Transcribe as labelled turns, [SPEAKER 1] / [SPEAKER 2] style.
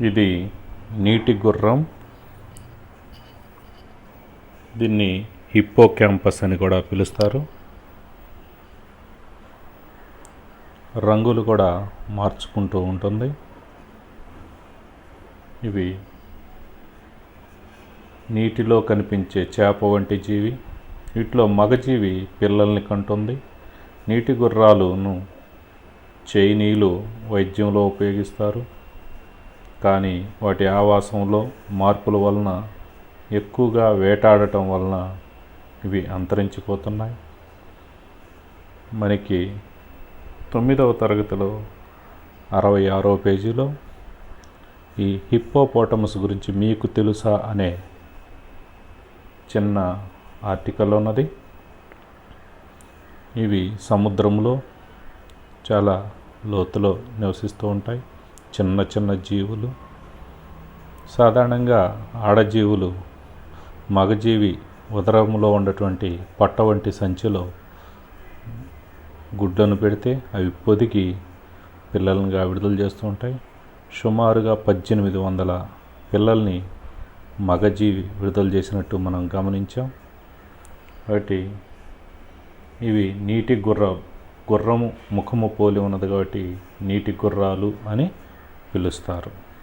[SPEAKER 1] ఇది నీటి గుర్రం. దీన్ని హిప్పో క్యాంపస్ అని కూడా పిలుస్తారు. రంగులు కూడా మార్చుకుంటూ ఉంటుంది. ఇవి నీటిలో కనిపించే చేప వంటి జీవి. వీటిలో మగజీవి పిల్లల్ని కంటుంది. నీటి గుర్రాలును చైనీయులు వైద్యంలో ఉపయోగిస్తారు. కానీ వాటి ఆవాసంలో మార్పుల వలన ఎక్కువగా వేటాడటం వలన ఇవి అంతరించిపోతున్నాయి. మనకి తొమ్మిదవ తరగతిలో అరవై ఆరో పేజీలో ఈ హిప్పోపోటమస్ గురించి మీకు తెలుసా అనే చిన్న ఆర్టికల్ ఉన్నది. ఇవి సముద్రంలో చాలా లోతులో నివసిస్తూ ఉంటాయి. చిన్న చిన్న జీవులు సాధారణంగా ఆడజీవులు మగజీవి ఉదరంలో ఉన్నటువంటి పట్ట వంటి సంచిలో గుడ్లను పెడితే అవి పొదిగి పిల్లల్నిగా విడుదల చేస్తూ ఉంటాయి. సుమారుగా పద్దెనిమిది వందల పిల్లల్ని మగజీవి విడుదల చేసినట్టు మనం గమనించాం. కాబట్టి ఇవి నీటి గుర్ర గుర్రము ముఖము పోలి ఉన్నది కాబట్టి నీటి గుర్రాలు అని పిలుస్తారు.